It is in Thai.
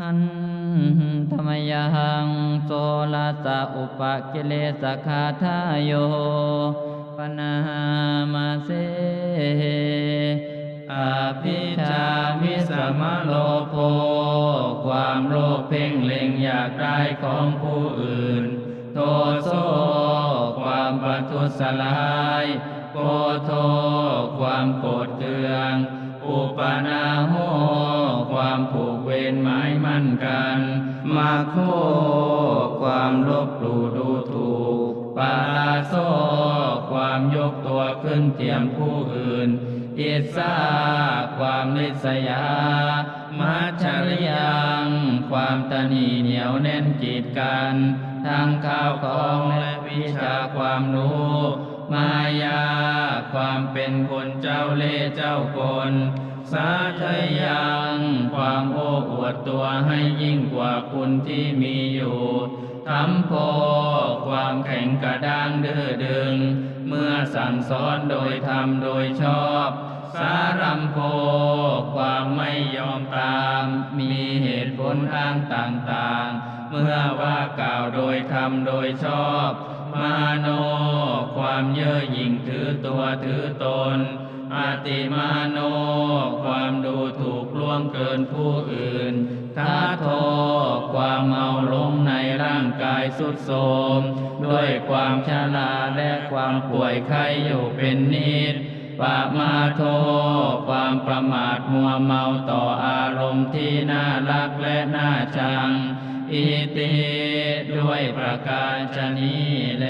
หันธรรมยัง โสลาสะอุปกิเลสคาทายโยปนามาเสอภิชามิสมะโลโภความโลภเพ่งเล็งอยากได้ของผู้อื่น โทโซความปัทุสลายโกโทความโกรธเคือง อุปนาโหความผู เวรหมายมั่นกัน มาโคความลบหลู่ดูถูกปาลาโซความยกตัวขึ้นเทียมผู้อื่นอิสาความนิสยามัจฉริยังความตนีเหนียวแน่นกีดกัน ทั้งข้าวของและวิชาความรู้ มายา ความเป็นคนเจ้าเล่เจ้ากลสาธยัง ความโอ้อวดตัวให้ยิ่งกว่าคุณที่มีอยู่ทำโพความแข็งกระด้างดื้อดึง เมื่อสั่งสอนโดยธรรมโดยชอบ สารัมโพความไม่ยอมตาม มีเหตุผลอ้างต่างๆ เมื่อว่ากล่าวโดยธรรมโดยชอบ มาโน ความเย่อหยิ่งถือตัวถือตน อติมาโน ความดูถูกล่วงเกินผู้อื่นทัทโทความเมาหลงในร่างกายสุดโทรมด้วยความชราและความป่วยไข้อยู่เป็นนิดปามาโทความประมาทมัวเมาต่ออารมณ์ที่น่ารักและน่าชัง อิติด้วยประการชนี้แล